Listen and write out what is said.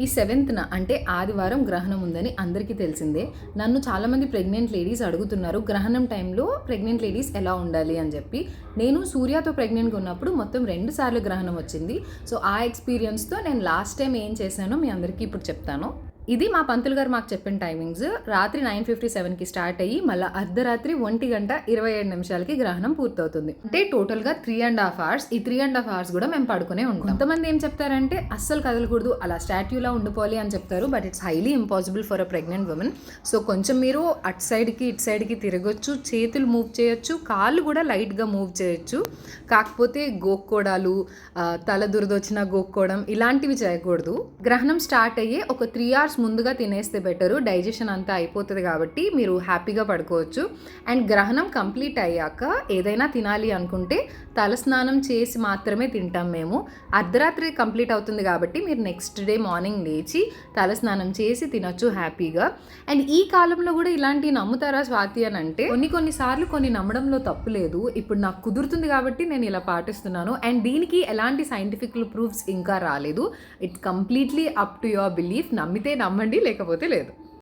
ఈ సెవెంత్న అంటే ఆదివారం గ్రహణం ఉందని అందరికీ తెలిసిందే. నన్ను చాలామంది ప్రెగ్నెంట్ లేడీస్ అడుగుతున్నారు గ్రహణం టైంలో ప్రెగ్నెంట్ లేడీస్ ఎలా ఉండాలి అని చెప్పి. నేను సూర్యతో ప్రెగ్నెంట్గా ఉన్నప్పుడు మొత్తం రెండు సార్లు గ్రహణం వచ్చింది. సో ఆ ఎక్స్పీరియన్స్తో నేను లాస్ట్ టైం ఏం చేశానో మీ అందరికీ ఇప్పుడు చెప్తాను. ఇది మా పంతులు గారు మాకు చెప్పిన టైమింగ్స్ రాత్రి నైన్ ఫిఫ్టీ సెవెన్కి స్టార్ట్ అయ్యి మళ్ళీ అర్ధరాత్రి ఒంటి గంట ఇరవై ఏడు నిమిషాలకి గ్రహణం పూర్తవుతుంది. అంటే టోటల్గా త్రీ అండ్ హాఫ్ అవర్స్ ఈ త్రీ అండ్ హాఫ్ అవర్స్ కూడా మేము పడుకునే ఉంటాం. కొంతమంది ఏం చెప్తారంటే అస్సలు కదలకూడదు. అలా స్టాట్యూలా ఉండిపోవాలి అని చెప్తారు. But it's highly impossible for a pregnant women so కొంచెం మీరు అటు సైడ్కి ఇటు సైడ్కి తిరగొచ్చు. చేతులు మూవ్ చేయొచ్చు. కాళ్ళు కూడా లైట్గా మూవ్ చేయొచ్చు. కాకపోతే గోక్కోడాలు తల దురదొచ్చిన గోక్కోవడం ఇలాంటివి చేయకూడదు. గ్రహణం స్టార్ట్ అయ్యే ఒక త్రీ అవర్స్ ముందుగా తినేస్తే బెటరు డైజెషన్ అంతా అయిపోతుంది కాబట్టి మీరు హ్యాపీగా పడుకోవచ్చు. అండ్ గ్రహణం కంప్లీట్ అయ్యాక ఏదైనా తినాలి అనుకుంటే తలస్నానం చేసి మాత్రమే తింటాం మేము. అర్ధరాత్రి కంప్లీట్ అవుతుంది కాబట్టి మీరు నెక్స్ట్ డే మార్నింగ్ లేచి తలస్నానం చేసి తినొచ్చు హ్యాపీగా. అండ్ ఈ కాలంలో కూడా ఇలాంటి నమ్ముతారా స్వాతి అని అంటే కొన్ని కొన్నిసార్లు కొన్ని నమ్మడంలో తప్పు లేదు. ఇప్పుడు నాకు కుదురుతుంది కాబట్టి నేను ఇలా పాటిస్తున్నాను. అండ్ దీనికి ఎలాంటి సైంటిఫిక్ ప్రూఫ్స్ ఇంకా రాలేదు. It completely up to your belief. నమ్మితే నమ్మండి లేకపోతే లేదు.